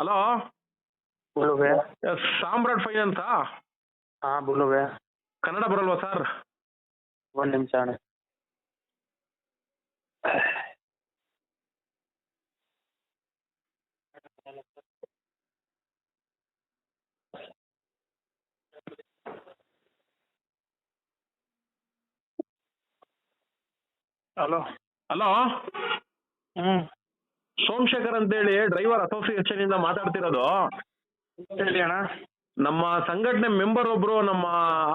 Hello ಬುಳುವೆ ಸಾಮ್ರಾಟ್ ಅಂತ? ಹಾ ಬುಳುವೆ ಕನ್ನಡ ಬರಲ್ವಾ ಸರ್? ಒಂದ್ ನಿಮಿಷ ಅಣ್ಣ. ಹಲೋ ಹಲೋ ಹ್ಮ್. ಸೋಮಶೇಖರ್ ಅಂತೇಳಿ ಡ್ರೈವರ್ ಅಸೋಸಿಯೇಷನ್ ಇಂದ ಮಾತಾಡ್ತಿರೋದು. ಹೇಳಿ ಅಣ್ಣ. ನಮ್ಮ ಸಂಘಟನೆ ಮೆಂಬರ್ ಒಬ್ರು ನಮ್ಮ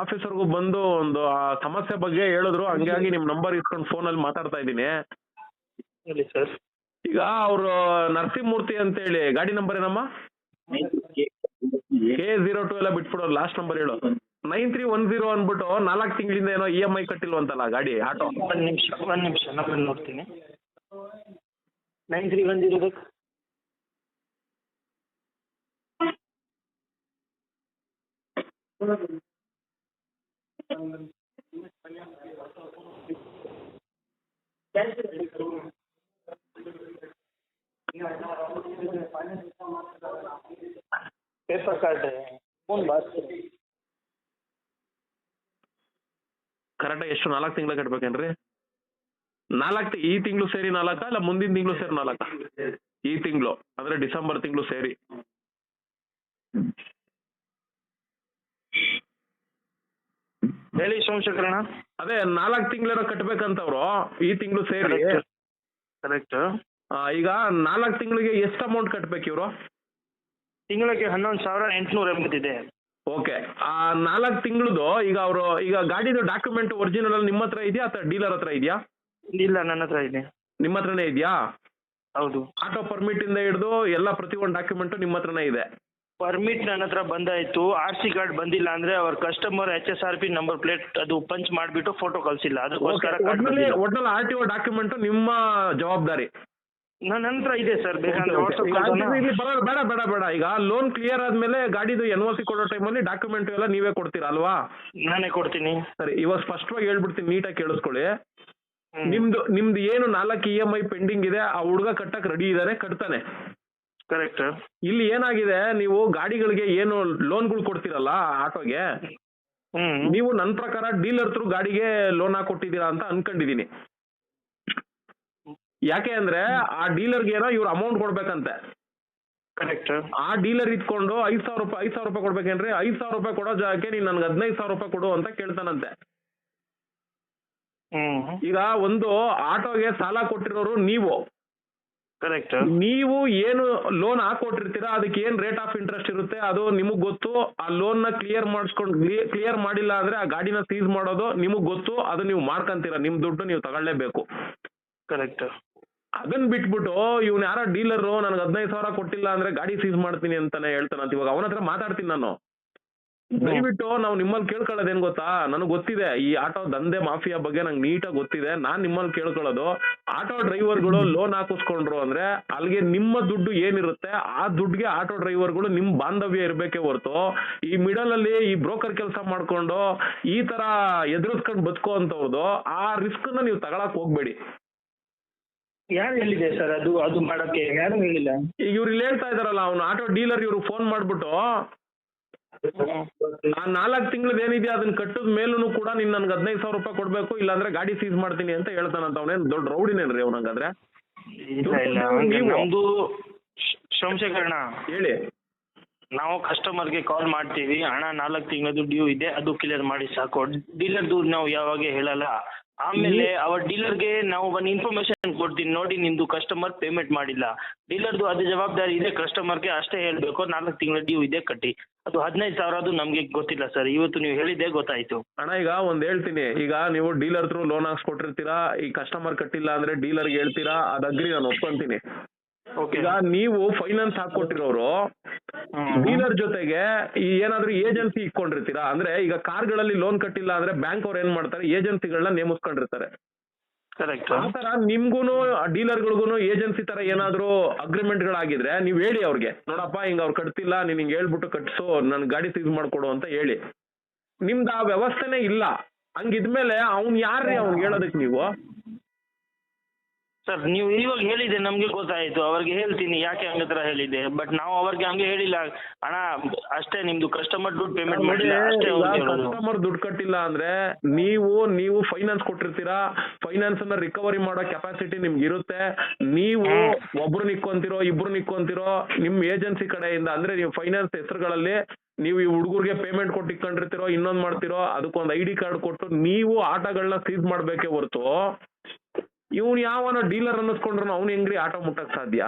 ಆಫೀಸರ್ಗೂ ಬಂದು ಒಂದು ಆ ಸಮಸ್ಯೆ ಬಗ್ಗೆ ಹೇಳಿದ್ರು. ಹಂಗಾಗಿ ನಿಮ್ ನಂಬರ್ ಇಸ್ಕೊಂಡು ಫೋನಲ್ಲಿ ಮಾತಾಡ್ತಾ ಇದ್ದೀನಿ. ಹೇಳಿ ಸರ್ ಈಗ ಅವರು ನರಸಿಂಹಮೂರ್ತಿ ಅಂತೇಳಿ ಗಾಡಿ ನಂಬರ್ ಏನಮ್ಮ? ಕೆ ಜೀರೋ ಟು ಎಲ್ಲ ಬಿಟ್ಬಿಡೋ ಲಾಸ್ಟ್ ನಂಬರ್ ಹೇಳು. ನೈನ್ ತ್ರೀ ಒನ್ ಜೀರೋ ಅಂದ್ಬಿಟ್ಟು ನಾಲ್ಕು ತಿಂಗಳಿಂದ ಏನೋ ಇ ಎಂ ಐ ಕಟ್ಟಿಲ್ವಂತಲ್ಲ ಗಾಡಿ ಆಟೋ. ಒಂದು ನಿಮಿಷ ಒಂದು ನಿಮಿಷ ನಂಬರ್ ನೋಡ್ತೀನಿ. ನೈನ್ ತ್ರೀ ಒನ್ ಜೀರೋ ಬೇಕು पेपर कार्ड है कौन बात कर रही है? ಕರೆಕ್ಟಾಗಿ ಎಷ್ಟು ನಾಲ್ಕು ತಿಂಗಳ ಕಟ್ಬೇಕೇನ್ರಿ ನಾಲ್ಕು ಈ ತಿಂಗಳು ಸೇರಿ ನಾಲ್ಕ ಇಲ್ಲ ಮುಂದಿನ ತಿಂಗಳು ಸೇರಿ ನಾಲ್ಕ? ಈ ತಿಂಗಳು ಅಂದ್ರೆ ಡಿಸೆಂಬರ್ ತಿಂಗಳು ಸೇರಿ. ಹೇಳಿ ಸೋಮಶೇಖರಣ ಅದೇ ನಾಲ್ಕು ತಿಂಗಳೇನೋ ಕಟ್ಬೇಕಂತವ್ರು ಈ ತಿಂಗಳು ಸೇರಿ. ಕರೆಕ್ಟ್ ಈಗ ನಾಲ್ಕು ತಿಂಗಳಿಗೆ ಎಷ್ಟು ಅಮೌಂಟ್ ಕಟ್ಬೇಕು ಇವರು? ತಿಂಗಳಿಗೆ ಹನ್ನೊಂದು ಸಾವಿರ ಎಂಟುನೂರ ಎಂಬತ್ತಿದೆ. ಓಕೆ ಆ ನಾಲ್ಕು ತಿಂಗಳದು ಈಗ ಅವರು ಈಗ ಗಾಡಿದು ಡಾಕ್ಯುಮೆಂಟ್ ಒರಿಜಿನಲ್ ನಿಮ್ಮ ಹತ್ರ ಇದೆಯಾ ಅಥವಾ ಡೀಲರ್ ಹತ್ರ ಇದೆಯಾ? ಇಲ್ಲ ನನ್ನ ಹತ್ರ ಇದೆ. ನಿಮ್ಮ ಹತ್ರನೇ ಇದೆಯಾ? ಹೌದು. ಆಟೋ ಪರ್ಮಿಟ್ ಇಂದ ಹಿಡಿದು ಎಲ್ಲ ಒಂದ್ ಡಾಕ್ಯುಮೆಂಟ್ ನಿಮ್ಮ ಹತ್ರನೇ ಇದೆ. ಪರ್ಮಿಟ್ ನನ್ನ ಹತ್ರ ಬಂದಾಯ್ತು. ಆರ್ ಸಿ ಕಾರ್ಡ್ ಬಂದಿಲ್ಲ ಅಂದ್ರೆ ಅವ್ರ customer H S R P number plate ಅದು ಪಂಚ್ ಮಾಡಿಬಿಟ್ಟು ಫೋಟೋ ಕಳ್ಸಿಲ್ಲ. ಅದಕ್ಕೋಸ್ಕರ ಕಾರ್ಡ್ ಒಟ್ನಲ್ಲಿ ಬಂದಿಲ್ಲ. ಒಟ್ನಲ್ಲಿ ಆರ್ ಟಿ ಒ ಡಾಕ್ಯುಮೆಂಟ್ ನಿಮ್ಮ ಜವಾಬ್ದಾರಿ. ನನ್ನ ಹತ್ರ ಇದೆ ಸರ್. ಬೇಕಂದ್ರೆ ಈಗ ವಾಟ್ಸಪ್ ಇಲ್ಲಿ ಬರ- ಬೇಡ ಬೇಡ ಬೇಡ. ಈಗ ಲೋನ್ ಕ್ಲಿಯರ್ ಆದ್ಮೇಲೆ ಗಾಡಿದು ಎನ್ ಓ ಸಿ ಕೊಡೋ ಟೈಮಲ್ಲಿ ಡಾಕ್ಯುಮೆಂಟ್ ಎಲ್ಲ ನೀವೇ ಕೊಡ್ತೀರಾ ಅಲ್ವಾ? ನಾನೇ ಕೊಡ್ತೀನಿ. ಸರಿ ಇವಾಗ ಸ್ಪಷ್ಟವಾಗಿ ಹೇಳ್ಬಿಡ್ತೀನಿ ನೀಟಾಗಿ ಕೇಳಿಸ್ಕೊಳ್ಳಿ. ನಿಮ್ದು ನಿಮ್ದು ಏನು ನಾಲ್ಕು ಇ ಎಂ ಐ ಪೆಂಡಿಂಗ್ ಇದೆ ಆ ಹುಡುಗ ಕಟ್ಟಕ್ ರೆಡಿ ಇದಾನೆ ಕಟ್ತಾನೆ. ಕರೆಕ್ಟ್ ಇಲ್ಲಿ ಏನಾಗಿದೆ ನೀವು ಗಾಡಿಗಳಿಗೆ ಏನು ಲೋನ್ಗಳು ಕೊಡ್ತೀರಲ್ಲ ಆಟೋಗೆ ನೀವು ನನ್ನ ಪ್ರಕಾರ ಡೀಲರ್ ತ್ರೂ ಗಾಡಿಗೆ ಲೋನ್ ಹಾಕೊಟ್ಟಿದ್ದೀರಾ ಅಂತ ಅನ್ಕೊಂಡಿದೀನಿ ಯಾಕೆ ಅಂದ್ರೆ ಆ ಡೀಲರ್ಗೆ ಏನೋ ಇವ್ರು ಅಮೌಂಟ್ ಕೊಡ್ಬೇಕಂತೆ. ಕರೆಕ್ಟ್ ಆ ಡೀಲರ್ ಇಟ್ಕೊಂಡು ಐದ್ ಸಾವಿರ ರೂಪಾಯಿ ಐದ್ ಸಾವಿರ ರೂಪಾಯಿ ಕೊಡ್ಬೇಕೇನ್ರಿ? ಐದ್ ಸಾವಿರ ರೂಪಾಯಿ ಕೊಡೋ ಜಾಗಕ್ಕೆ ನೀನ್ ನನ್ಗೆ ಹದಿನೈದು ಸಾವಿರ ರೂಪಾಯಿ ಕೊಡು ಅಂತ ಕೇಳ್ತಾನಂತೆ. ಹ್ಮ್. ಈಗ ಒಂದು ಆಟೋಗೆ ಸಾಲ ಕೊಟ್ಟಿರೋರು ನೀವು. ಕರೆಕ್ಟ್ ನೀವು ಏನು ಲೋನ್ ಹಾಕೊಟ್ಟಿರ್ತೀರಾ ಅದಕ್ಕೆ ಏನ್ ರೇಟ್ ಆಫ್ ಇಂಟ್ರೆಸ್ಟ್ ಇರುತ್ತೆ ಅದು ನಿಮಗ್ ಗೊತ್ತು. ಆ ಲೋನ್ನ ಕ್ಲಿಯರ್ ಮಾಡಿಸ್ಕೊಂಡು ಕ್ಲಿಯರ್ ಮಾಡಿಲ್ಲ ಅಂದ್ರೆ ಆ ಗಾಡಿನ ಸೀಸ್ ಮಾಡೋದು ನಿಮಗ್ ಗೊತ್ತು ಅದು ನೀವು ಮಾಡ್ಕಂತೀರಾ ನಿಮ್ ದುಡ್ಡು ನೀವು ತಗೊಳ್ಳೇಬೇಕು. ಕರೆಕ್ಟ್ ಅದನ್ನ ಬಿಟ್ಬಿಟ್ಟು ಇವ್ನ ಯಾರೋ ಡೀಲರು ನನಗೆ ಹದಿನೈದು ಸಾವಿರ ಕೊಟ್ಟಿಲ್ಲ ಅಂದ್ರೆ ಗಾಡಿ ಸೀಸ್ ಮಾಡ್ತೀನಿ ಅಂತಾನೆ ಹೇಳ್ತಾನಂತ ಇವಾಗ ಅವನ ಹತ್ರ ಮಾತಾಡ್ತೀನಿ ನಾನು. ದಯವಿಟ್ಟು ನಾವು ನಿಮ್ಮಲ್ಲಿ ಕೇಳ್ಕೊಳ್ಳೋದೇನ್ ಗೊತ್ತಾ? ನನಗೆ ಗೊತ್ತಿದೆ ಈ ಆಟೋ ದಂಧೆ ಮಾಫಿಯಾ ಬಗ್ಗೆ ನಂಗೆ ನೀಟಾಗಿ ಗೊತ್ತಿದೆ. ನಾನ್ ನಿಮ್ಮಲ್ಲಿ ಕೇಳ್ಕೊಳ್ಳೋದು. ಆಟೋ ಡ್ರೈವರ್ಗಳು ಲೋನ್ ಹಾಕಿಸ್ಕೊಂಡ್ರು ಅಂದ್ರೆ ಅಲ್ಲಿಗೆ ನಿಮ್ಮ ದುಡ್ಡು ಏನಿರುತ್ತೆ ಆ ದುಡ್ಡಿಗೆ ಆಟೋ ಡ್ರೈವರ್ಗಳು ನಿಮ್ ಬಾಂಧವ್ಯ ಇರ್ಬೇಕೇ ಹೊರತು. ಈ ಮಿಡಲ್ ಅಲ್ಲಿ ಈ ಬ್ರೋಕರ್ ಕೆಲಸ ಮಾಡ್ಕೊಂಡು ಈ ತರ ಎದುರಿಸ್ಕೊಂಡು ಬದುಕೋ ಅಂತವ್ರದ್ದು ಆ ರಿಸ್ಕ್ನ ನೀವು ತಗೊಳಕ್ ಹೋಗ್ಬೇಡಿ. ಯಾರು ಹೇಳಿದೆ ಸರ್ ಅದು ಅದು ಮಾಡಕ್ಕೆ? ಯಾರು ಹೇಳಿಲ್ಲ? ಈಗ ಇವ್ರು ಇಲ್ಲಿ ಹೇಳ್ತಾ ಇದಾರಲ್ಲ ಅವ್ನು ಆಟೋ ಡೀಲರ್ ಇವ್ರು ಫೋನ್ ಮಾಡ್ಬಿಟ್ಟು ಆ ನಾಲ್ಕು ತಿಂಗಳದ ಏನಿದೆ ಅದನ್ನ ಕಟ್ಟದ ಮೇಲೂ ಕೂಡ ನೀನ್ ನನ್ಗೆ ಹದಿನೈದು ಸಾವಿರ ರೂಪಾಯಿ ಕೊಡ್ಬೇಕು ಇಲ್ಲಾಂದ್ರೆ ಗಾಡಿ ಸೀಸ್ ಮಾಡ್ತೀನಿ ಅಂತ ಹೇಳ್ತಾನಂತ ಅವನೇನ್ ದೊಡ್ಡ ರೌಡಿನೇನ್ರಿ ರೀ ಇಲ್ಲ ಇಲ್ಲ ನಮ್ದು ಸೋಮಶೇಖರಣ್ಣ ಹೇಳಿ. ನಾವು ಕಸ್ಟಮರ್ಗೆ ಕಾಲ್ ಮಾಡ್ತೀವಿ. ಹಣ ನಾಲ್ಕು ತಿಂಗಳದ್ದು ಡ್ಯೂ ಇದೆ ಅದು ಕ್ಲಿಯರ್ ಮಾಡಿ ಸಾಕು. ಡೀಲರ್ದು ನಾವು ಯಾವಾಗ ಹೇಳಲ್ಲ. ಆಮೇಲೆ ಅವ್ರ ಡೀಲರ್ಗೆ ನಾವು ಒಂದು ಇನ್ಫಾರ್ಮೇಶನ್ ಕೊಡ್ತೀನಿ. ನೋಡಿ ನಿಮ್ದು ಕಸ್ಟಮರ್ ಪೇಮೆಂಟ್ ಮಾಡಿಲ್ಲ. ಡೀಲರ್ದು ಅದು ಜವಾಬ್ದಾರಿ ಇದೆ ಕಸ್ಟಮರ್ಗೆ ಅಷ್ಟೇ ಹೇಳಬೇಕು. ನಾಲ್ಕು ತಿಂಗಳ ಡ್ಯೂ ಇದೆ ಕಟ್ಟಿ. ಅದು ಹದಿನೈದು ಸಾವಿರ ಅದು ನಮಗೆ ಗೊತ್ತಿಲ್ಲ ಸರ್ ಇವತ್ತು ನೀವು ಹೇಳಿದ್ದೆ ಗೊತ್ತಾಯ್ತು. ಅಣ್ಣ ಈಗ ಒಂದ್ ಹೇಳ್ತೀನಿ. ಈಗ ನೀವು ಡೀಲರ್ ತ್ರೂ ಲೋನ್ ಹಾಕ್ಸ್ಕೊಟ್ಟಿರ್ತೀರಾ? ಈ ಕಸ್ಟಮರ್ ಕಟ್ಟಿಲ್ಲ ಅಂದ್ರೆ ಡೀಲರ್ಗೆ ಹೇಳ್ತೀರಾ? ಅದ್ ಅಗ್ರಿ ನಾನು ಒಪ್ಕೊಂತೀನಿ. ಈಗ ನೀವು ಫೈನಾನ್ಸ್ ಹಾಕೊಟ್ಟಿರೋರು ಡೀಲರ್ ಜೊತೆಗೆ ಈ ಏನಾದ್ರೂ ಏಜೆನ್ಸಿ ಇಟ್ಕೊಂಡಿರ್ತೀರಾ? ಅಂದ್ರೆ ಈಗ ಕಾರ್ಗಳಲ್ಲಿ ಲೋನ್ ಕಟ್ಟಿಲ್ಲ ಅಂದ್ರೆ ಬ್ಯಾಂಕ್ ಅವ್ರು ಏನ್ ಮಾಡ್ತಾರೆ? ಏಜೆನ್ಸಿಗಳನ್ನ ನೇಮಿಸ್ಕೊಂಡಿರ್ತಾರೆ. ಕರೆಕ್ಟ್ ಆ ತರ ನಿಮ್ಗೂನು ಡೀಲರ್ಗಳಿಗೂ ಏಜೆನ್ಸಿ ತರ ಏನಾದ್ರು ಅಗ್ರಿಮೆಂಟ್ ಗಳಾಗಿದ್ರೆ ನೀವ್ ಹೇಳಿ ಅವ್ರಿಗೆ. ನೋಡಪ್ಪ ಹಿಂಗ ಅವ್ರು ಕಟ್ತಿಲ್ಲ ನೀನ್ ಹಿಂಗ್ ಹೇಳ್ಬಿಟ್ಟು ಕಟ್ಸು ನನ್ ಗಾಡಿ ಸೀಸ್ ಮಾಡ್ಕೊಡು ಅಂತ ಹೇಳಿ. ನಿಮ್ದು ಆ ವ್ಯವಸ್ಥೆನೇ ಇಲ್ಲ. ಹಂಗಿದ್ಮೇಲೆ ಅವ್ನ್ ಯಾರ್ರಿ ಅವ್ನ್ ಹೇಳೋದಕ್ ನೀವು? ಸರ್ ನೀವು ಇವಾಗ ಹೇಳಿದೆ ನಮಗೆ ಗೊತ್ತಾಯ್ತು. ಅವ್ರಿಗೆ ಹೇಳ್ತೀನಿ ಯಾಕೆ ಹಂಗ ಥರ ಹೇಳಿದೆ ಬಟ್ ನಾವು ಅವ್ರಿಗೆ ಹಂಗೆ ಹೇಳಿಲ್ಲ. ಅಣ್ಣ ಅಷ್ಟೇ ನಿಮ್ದು ಕಸ್ಟಮರ್ ದುಡ್ಡು ಪೇಮೆಂಟ್ ಮಾಡಿಲ್ಲ ಅಷ್ಟೇ ಹೇಳೋದು. ಕಸ್ಟಮರ್ ದುಡ್ಡು ಕಟ್ಟಿಲ್ಲ ಅಂದ್ರೆ ನೀವು ನೀವು ಫೈನಾನ್ಸ್ ಕೊಟ್ಟಿರ್ತೀರಾ? ಫೈನಾನ್ಸ್ ಅನ್ನ ರಿಕವರಿ ಮಾಡೋ ಕೆಪಾಸಿಟಿ ನಿಮ್ಗೆ ಇರುತ್ತೆ ನೀವು ಒಬ್ರು ನಿಕ್ಕೊಂತಿರೋ ಇಬ್ರು ನಿಕ್ಕೊಂತಿರೋ ನಿಮ್ ಏಜೆನ್ಸಿ ಕಡೆಯಿಂದ ಅಂದ್ರೆ ನೀವು ಫೈನಾನ್ಸ್ ಹೆಸರುಗಳಲ್ಲಿ ನೀವು ಈ ಹುಡುಗರಿಗೆ ಪೇಮೆಂಟ್ ಕೊಟ್ಟು ಇಟ್ಕೊಂಡಿರ್ತೀರೋ ಇನ್ನೊಂದ್ ಮಾಡ್ತಿರೋ ಅದಕ್ಕೊಂದು ಐ ಡಿ ಕಾರ್ಡ್ ಕೊಟ್ಟು ನೀವು ಆಟಗಳನ್ನ ಸೀಸ್ ಮಾಡ್ಬೇಕೇ ಹೊರತು ಇವ್ನು ಯಾವನ ಡೀಲರ್ ಅನ್ನಿಸ್ಕೊಂಡ್ರು ಅವ್ನು ಹೆಂಗ್ರಿ ಆಟೋ ಮುಟ್ಟಕ್ ಸಾಧ್ಯ?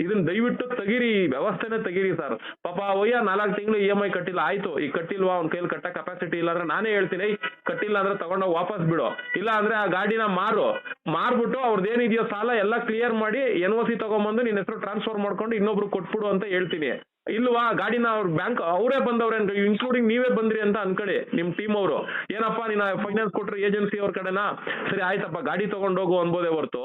ಇದನ್ನ ದಯವಿಟ್ಟು ತೆಗೀರಿ ವ್ಯವಸ್ಥೆನೇ ತೆಗೀರಿ ಸರ್. ಪಾಪ ಒಯ್ಯ ನಾಲ್ಕು ತಿಂಗಳು ಇ ಎಂ ಐ ಕಟ್ಟಿಲ್ಲ ಆಯ್ತು. ಈಗ ಕಟ್ಟಿಲ್ವಾ ಅವ್ನ ಕೈಲಿ ಕಟ್ಟ ಕೆಪಾಸಿಟಿ ಇಲ್ಲ ಅಂದ್ರೆ ನಾನೇ ಹೇಳ್ತೀನಿ "ಏಯ್, ಕಟ್ಟಿಲ್ಲ ಅಂದ್ರೆ ತಗೊಂಡೋಗಿ ವಾಪಸ್ ಬಿಡು. ಇಲ್ಲ ಅಂದ್ರೆ ಆ ಗಾಡಿನ ಮಾರು. ಮಾರ್ಬಿಟ್ಟು ಅವ್ರದ್ದು ಏನಿದೆಯೋ ಸಾಲ ಎಲ್ಲ ಕ್ಲಿಯರ್ ಮಾಡಿ ಎನ್ ಒ ಸಿ ತಗೊಂಬಂದು ನಿನ್ನ ಹೆಸರು ಟ್ರಾನ್ಸ್ಫರ್ ಮಾಡ್ಕೊಂಡು ಇನ್ನೊಬ್ರು ಕೊಟ್ಬಿಡು ಅಂತ ಹೇಳ್ತೀನಿ. ಇಲ್ವಾ, ಗಾಡಿನ ಅವ್ರ ಬ್ಯಾಂಕ್ ಅವರೇ ಬಂದವ್ರೆ ಇನ್ಕ್ಲೂಡಿಂಗ್ ನೀವೇ ಬಂದ್ರಿ ಅಂತ ಅನ್ಕೊಳ್ಳಿ ನಿಮ್ ಟೀಮ್ ಅವರು. ಏನಪ್ಪ, ನೀನ ಫೈನಾನ್ಸ್ ಕೊಟ್ರೆ ಏಜೆನ್ಸಿ ಅವ್ರ ಕಡೆನಾ? ಸರಿ, ಆಯ್ತಪ್ಪ, ಗಾಡಿ ತಗೊಂಡೋಗು ಅನ್ಬೋದೇ ಹೊರ್ತು.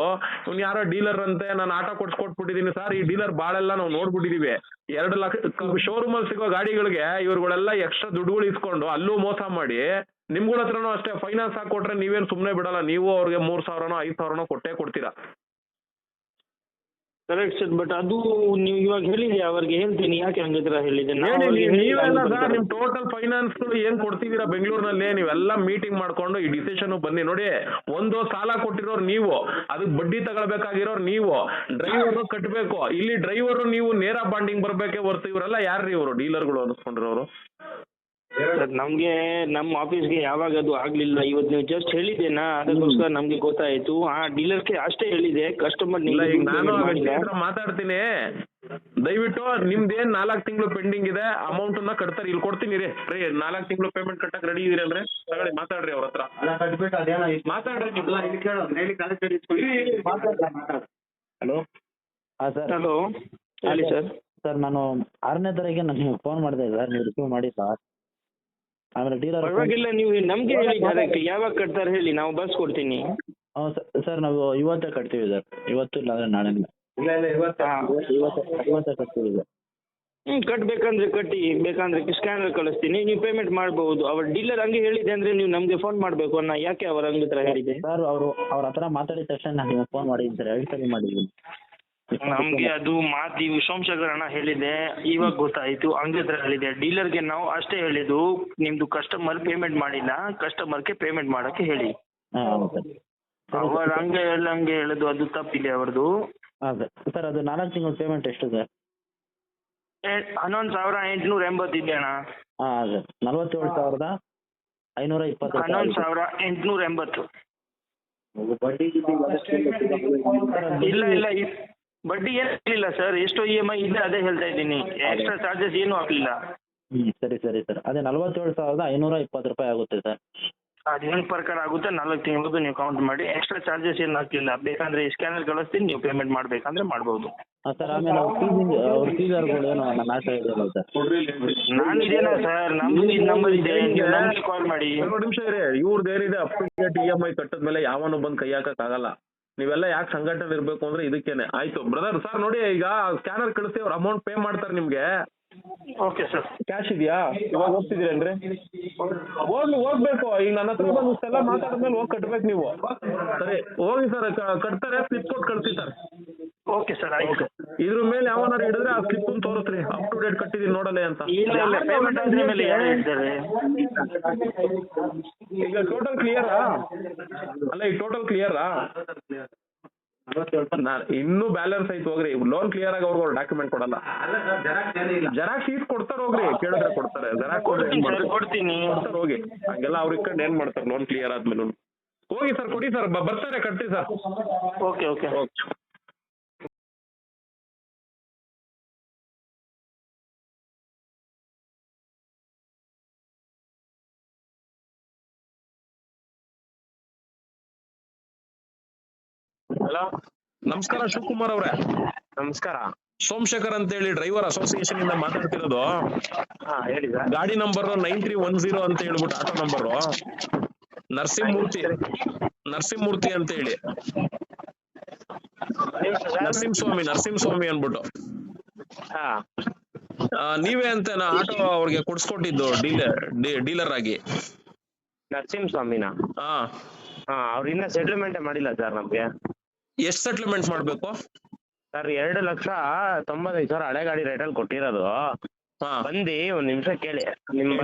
ಇವ್ನು ಯಾರೋ ಡೀಲರ್ ಅಂತೆ, ನಾನು ಆಟೋ ಕೊಡ್ಸ್ಕೊಟ್ಬಿಟ್ಟಿದೀನಿ ಸರ್, ಈ ಡೀಲರ್ ಬಾಳೆಲ್ಲ ನಾವು ನೋಡ್ಬಿಟ್ಟಿದೀವಿ. ಎರಡು ಲಕ್ಷ ಶೋರೂಮ್ ಅಲ್ಲಿ ಸಿಗೋ ಗಾಡಿಗಳಿಗೆ ಇವ್ರುಗಳೆಲ್ಲ ಎಕ್ಸ್ಟ್ರಾ ದುಡ್ಡುಗಳು ಇಸ್ಕೊಂಡು ಅಲ್ಲೂ ಮೋಸ ಮಾಡಿ, ನಿಮ್ಗಳ ಹತ್ರನೂ ಅಷ್ಟೇ ಫೈನಾನ್ಸ್ ಹಾಕೊಟ್ರೆ ನೀವೇನು ಸುಮ್ಮನೆ ಬಿಡಲ್ಲ, ನೀವು ಅವ್ರಿಗೆ ಮೂರ್ ಸಾವಿರನೋ, ಐದ್ ಸಾವಿರನೋ ಕೊಟ್ಟೇ ಕೊಡ್ತೀರಾ. ಕರೆಕ್ಟ್ ಸರ್ ಬಟ್ ಅದು ನೀವು ಇವಾಗ ಹೇಳಿದ್ರಿ ಅವ್ರಿಗೆ ಹೇಳ್ತೀನಿ ಯಾಕೆ ಹಂಗ ಹೇಳಿದ್ರೆ? ಹೇಳಿದೆ ನಾವು ಹೇಳಿ ಅವ್ರಿಗೆ ನೀವು- ಹೇಳಿಲ್ಲ ನೀವೆಲ್ಲ ಅಂತ ಸರ್ ನಿಮ್ ಟೋಟಲ್ ಫೈನಾನ್ಸ್ ಏನ್ ಕೊಡ್ತಿದ್ದೀರಾ ಬೆಂಗಳೂರಿನಲ್ಲಿ ನೀವೆಲ್ಲ ಮೀಟಿಂಗ್ ಮಾಡ್ಕೊಂಡು ಈ ಡಿಸಿಷನ್ ಬನ್ನಿ. ನೋಡಿ ಒಂದು ಸಾಲ ಕೊಟ್ಟಿರೋರು ನೀವು ಅದಕ್ಕೆ ಬಡ್ಡಿ ತಗೊಳ್ಬೇಕಾಗಿರೋರು ನೀವು ಡ್ರೈವರ್ ಕಟ್ಟಬೇಕು ಇಲ್ಲಿ ಡ್ರೈವರ್ ನೀವು ನೇರ ಬಾಂಡಿಂಗ್ ಬರ್ಬೇಕೆ ಹೊರ್ತು ಇವರೆಲ್ಲ ಯಾರ್ರಿ ಇವರು? ಡೀಲರ್ಗಳು ಅನ್ಸ್ಕೊಂಡಿರೋರು ಸರ್ ನಮ್ಗೆ ನಮ್ಮ ಆಫೀಸ್ಗೆ ಯಾವಾಗ ಅದು ಆಗ್ಲಿಲ್ಲ ಇವತ್ತು ನೀವು ಜಸ್ಟ್ ಹೇಳಿದ್ದೇನಾ? ಅದಕ್ಕೋಸ್ಕರ ನಮ್ಗೆ ಗೊತ್ತಾಯ್ತು. ಆ ಡೀಲರ್ಗೆ ಅಷ್ಟೇ ಹೇಳಿದೆ. ಕಸ್ಟಮರ್ ಇಲ್ಲ ಈಗ ನಾನು ಆ ವ್ಯಕ್ತಿ ಹತ್ರ ಮಾತಾಡ್ತೀನಿ. ದಯವಿಟ್ಟು ನಿಮ್ದೇನ್ ನಾಲ್ಕು ತಿಂಗಳು ಪೆಂಡಿಂಗ್ ಇದೆ ಅಮೌಂಟ್ನ ಕಟ್ತಾರೆ. ಇಲ್ಲಿ ಕೊಡ್ತೀನಿ ರೀ ರೀ ನಾಲ್ಕು ತಿಂಗಳು ಪೇಮೆಂಟ್ ಕಟ್ಟಕ್ ರೆಡಿ ಇದೀರಿ ಅಂದ್ರೆ ತಗೊಳ್ಳಿ ಮಾತಾಡ್ರಿ ಅವ್ರ ಹತ್ರ. ಮಾತಾಡ್ರಿ ನೀವು. ಹಲೋ? ಹಾಂ ಸರ್. ಹಲೋ ಹೇಳಿ ಸರ್. ಸರ್ ನಾನು ಆರನೇ ತಾರೀಕಿಗೆ ನಾನು ಫೋನ್ ಮಾಡಿದೆ ಸರ್. ನೀವು ರಿಸೀವ್ ಮಾಡಿ ಸರ್. ಆಮೇಲೆ ಡೀಲರ್ ಪರವಾಗಿಲ್ಲ ನೀವು ನಮ್ಗೆ ಹೇಳಿ ಡೈರೆಕ್ಟ್ ಯಾವಾಗ ಕಟ್ತಾರೆ ಹೇಳಿ ನಾವು ಬಸ್ ಕೊಡ್ತೀನಿ. ಹ್ಞೂ ಸರ್ ನಾವು ಇವತ್ತೇ ಕಟ್ತೀವಿ ಸರ್. ಇವತ್ತು ಇಲ್ಲ ಅಂದ್ರೆ ನಾಳೆ ಇಲ್ಲ. ಇಲ್ಲ ಇವತ್ತು ಇವತ್ತೇ ಕಟ್ತೀವಿ ಸರ್. ಹ್ಮ್ ಕಟ್ಬೇಕಂದ್ರೆ ಕಟ್ಟಿ ಬೇಕಂದ್ರೆ ಸ್ಕ್ಯಾನರ್ ಕಳಿಸ್ತೀನಿ. ನೀವು ಪೇಮೆಂಟ್ ಮಾಡಬಹುದು ಅವ್ರ ಡೀಲರ್ ಹಂಗೆ ಹೇಳಿದೆ ಅಂದ್ರೆ ನೀವು ನಮ್ಗೆ ಫೋನ್ ಮಾಡಬೇಕು ಅನ್ನ ಯಾಕೆ ಅವ್ರ ಹಂಗ ಹತ್ರ ಹೇಳಿದೆ ಸರ್ ಅವರು ಅವ್ರ ಹತ್ರ ಮಾತಾಡಿದ ತಕ್ಷಣ ನಾನು ನಿಮ್ಗೆ ಫೋನ್ ಮಾಡಿದ್ದೀನಿ ಸರ್. ಸಲ ಮಾಡಿದ್ದೀನಿ. ನಮ್ಗೆ ಅದು ಮಾತಿ ಸೋಮಶೇಖರ್ ಅಣ್ಣ ಹೇಳಿದೆ ಇವಾಗ ಗೊತ್ತಾಯ್ತು ಹಂಗಿದ್ರೆ ಹೇಳಿದ್ದೆ. ಹೇಳಿದೆ ಡೀಲರ್ಗೆ ನಾವು ಅಷ್ಟೇ ಹೇಳಿದ್ದು ನಿಮ್ದು ಕಸ್ಟಮರ್ ಪೇಮೆಂಟ್ ಮಾಡಿಲ್ಲ ಕಸ್ಟಮರ್ಗೆ ಪೇಮೆಂಟ್ ಮಾಡಕ್ಕೆ ಹೇಳಿ. ಅವ್ರು ಹಂಗೆ ಎಲ್ಲ ಹಂಗೆ ಹೇಳೋದು ಅದು ತಪ್ಪಿದೆ ಅವ್ರದ್ದು. ಅದೇ. ಸರ್ ಅದು ನಾಲ್ಕು ತಿಂಗಳ ಪೇಮೆಂಟ್ ಎಷ್ಟು ಸರ್? ಹನ್ನೊಂದು ಸಾವಿರ ಎಂಟುನೂರ ಎಂಬತ್ತಿದೆ ಅಣ್ಣ. ಹಾಂ ಸರ್ ನಲ್ವತ್ತೇಳು ಸಾವಿರದ ಐನೂರ ಇಪ್ಪತ್ತು ಹನ್ನೊಂದು ಸಾವಿರ ಎಂಟುನೂರ ಎಂಬತ್ತು. ಇಲ್ಲ ಇಲ್ಲ ಬಡ್ಡಿ ಏನು ಹಾಕ್ಲಿಲ್ಲ ಸರ್ ಎಷ್ಟು ಇ ಎಂ ಐ ಇದೆ ಅದೇ ಹೇಳ್ತಾ ಇದ್ದೀನಿ. ಎಕ್ಸ್ಟ್ರಾ ಚಾರ್ಜಸ್ ಏನು ಹಾಕ್ಲಿಲ್ಲ. ಹ್ಞೂ ಸರಿ ಸರಿ ಸರ್ ಅದೇ ನಲ್ವತ್ತೇಳು ಸಾವಿರದ ಐನೂರ ಇಪ್ಪತ್ತು ರೂಪಾಯಿ ಆಗುತ್ತೆ ಸರ್ ಅದೇನು ಹೆಂಗ್ ಪ್ರಕಾರ ಆಗುತ್ತೆ ನಾಲ್ಕು ತಿಂಗಳದ್ದು ನೀವು ಕೌಂಟ್ ಮಾಡಿ. ಎಕ್ಸ್ಟ್ರಾ ಚಾರ್ಜಸ್ ಏನು ಹಾಕ್ಲಿಲ್ಲ? ಬೇಕಂದ್ರೆ ಸ್ಕ್ಯಾನರ್ ಕಳಿಸ್ತೀನಿ ನೀವು ಪೇಮೆಂಟ್ ಮಾಡ್ಬೇಕಂದ್ರೆ ಮಾಡ್ಬೋದು. ಸರ್ ಆಮೇಲೆ ಅವ್ರ ಫೀಸಿಂಗ್ ಅವ್ರ ಫೀಸರ್ಗಳು ಏನು ನನ್ನ ಆಟ ಇದೆಯಲ್ಲ ಸರ್ ನಾನು ಇದೇನಾ ಸರ್ ನಮ್ದು ಇದು ನಂಬರ್ ಇದೆ. ನೀವು ನಮಗೆ ಕಾಲ್ ಮಾಡಿ. ಎರಡು ನಿಮಿಷ ಇರಿ. ಇವ್ರದ್ದು ಏನಿದೆ up to date E M I ಕಟ್ಟದ್ಮೇಲೆ ಯಾವನು ಬಂದು ಕೈ ಹಾಕಕ್ ಆಗಲ್ಲ ನೀವೆಲ್ಲ ಯಾಕೆ ಸಂಘಟನೆ ಇರಬೇಕು ಅಂದ್ರೆ ಇದಕ್ಕೇನೆ. ಆಯ್ತು ಬ್ರದರ್ ಸರ್ ನೋಡಿ ಈಗ ಸ್ಕ್ಯಾನರ್ ಕಳಿಸಿ ಅವ್ರು ಅಮೌಂಟ್ ಪೇ ಮಾಡ್ತಾರೆ ನಿಮ್ಗೆ. ಓಕೆ ಸರ್ ಕ್ಯಾಶ್ ಇದೆಯಾ? ಇವಾಗ ಹೋಗ್ತಿದ್ದೀರೇನ್ರಿ ಹೋಗ್ಲಿ ಹೋಗ್ಬೇಕು. ಈಗ ನನ್ನ ಹತ್ರ ಬಂದು ಇಷ್ಟೆಲ್ಲ ಮಾತಾಡಿದ್ಮೇಲೆ ಹೋಗಿ ಕಟ್ಬೇಕು ನೀವು. ಸರಿ ಹೋಗಿ ಸರ್ ಕಟ್ತಾರೆ ಸ್ಲಿಪ್ ಕೊಟ್ಟು ಕಳ್ಸಿ ಸರ್ ಓಕೆ ಸರ್ ಆಯ್ತು. ಇದ್ರ ಮೇಲೆ ಯಾವನಾರು ಹಿಡಿದ್ರೆ ಆ ಸ್ಲಿಪ್ ತೋರಿಸ್ರಿ ಅಪ್ ಟು ಡೇಟ್ ಕಟ್ಟಿದೀನಿ ನೋಡಲ್ಲ ಅಂತ. ಈಗ ಟೋಟಲ್ ಕ್ಲಿಯರಾ ಅಲ್ಲ ಈಗ ಟೋಟಲ್ ಕ್ಲಿಯರಾ ನಾನ್ ಇನ್ನೂ ಬ್ಯಾಲೆನ್ಸ್ ಐತೆ ಹೋಗ್ರಿ. ಲೋನ್ ಕ್ಲಿಯರ್ ಆಗಿ ಅವ್ರಿಗೆ ಡಾಕ್ಯುಮೆಂಟ್ ಕೊಡಲ್ಲ. ಜೆರಾಕ್ಸ್ ಜೆರಾಕ್ಸ್ ಈಸ್ ಕೊಡ್ತಾರೆ ಹೋಗ್ರಿ. ಕೇಳಿದ್ರೆ ಕೊಡ್ತಾರೆ. ಜೆರಾಕ್ಸ್ ಕೊಡ್ತೀನಿ ಹೋಗಿ. ಹಂಗೆಲ್ಲ ಅವ್ರ ಇಟ್ಕೊಂಡು ಏನ್ ಮಾಡ್ತಾರೆ? ಲೋನ್ ಕ್ಲಿಯರ್ ಆದ್ಮೇಲೆ ಹೋಗಿ ಸರ್ ಕೊಡಿ ಸರ್. ಬರ್ತಾರೆ ಕಟ್ಟಿ ಸರ್. ಓಕೆ. ಓಕೆ. ಹಲೋ ನಮಸ್ಕಾರ ಶಿವಕುಮಾರ್ ಅವ್ರೆ. ನಮಸ್ಕಾರ. ಸೋಮಶೇಖರ್ ಅಂತ ಹೇಳಿ ಡ್ರೈವರ್ ಅಸೋಸಿಯೇಷನ್ ಇಂದ ಮಾತಾಡ್ತಿರೋದು. ಹಾ ಹೇಳಿ ಸರ್ ಗಾಡಿ number nine three one zero ಅಂತ ಹೇಳ್ಬಿಟ್ಟು ಆಟೋ ನಂಬರು ನರಸಿಂಹಮೂರ್ತಿ ನರಸಿಂಹಮೂರ್ತಿ ಅಂತ ಹೇಳಿ ನರಸಿಂಹಸ್ವಾಮಿ ನರಸಿಂಹಸ್ವಾಮಿ ಅನ್ಬಿಟ್ಟು ಹಾ. ನೀವೇ ಅಂತ ನಾ ಆಟೋ ಅವ್ರಿಗೆ ಕೊಡ್ಸ್ಕೊಟ್ಟಿದ್ದು ಡೀಲರ್ ಡೀಲರ್ ಆಗಿ. ನರಸಿಂಹಸ್ವಾಮಿನ? ಹಾ. ಹಾ ಅವ್ರು ಇನ್ನ ಸೆಟಲ್ಮೆಂಟ್ ಮಾಡಿಲ್ಲ ಸರ್ ನಮ್ಗೆ. ಎಷ್ಟ್ ಸೆಟ್ಲ್ಮೆಂಟ್ ಮಾಡ್ಬೇಕು? ಸರ್ ಎರಡು ಲಕ್ಷ ತೊಂಬತ್ತೈದು ಸಾವಿರ ಹಳೆ ಗಾಡಿ ರೇಟಲ್ಲಿ ಕೊಟ್ಟಿರೋದು. ಹಾ. ಬಂದು ಒಂದ್ ನಿಮಿಷ ಕೇಳಿ. ನಿಮ್ಮ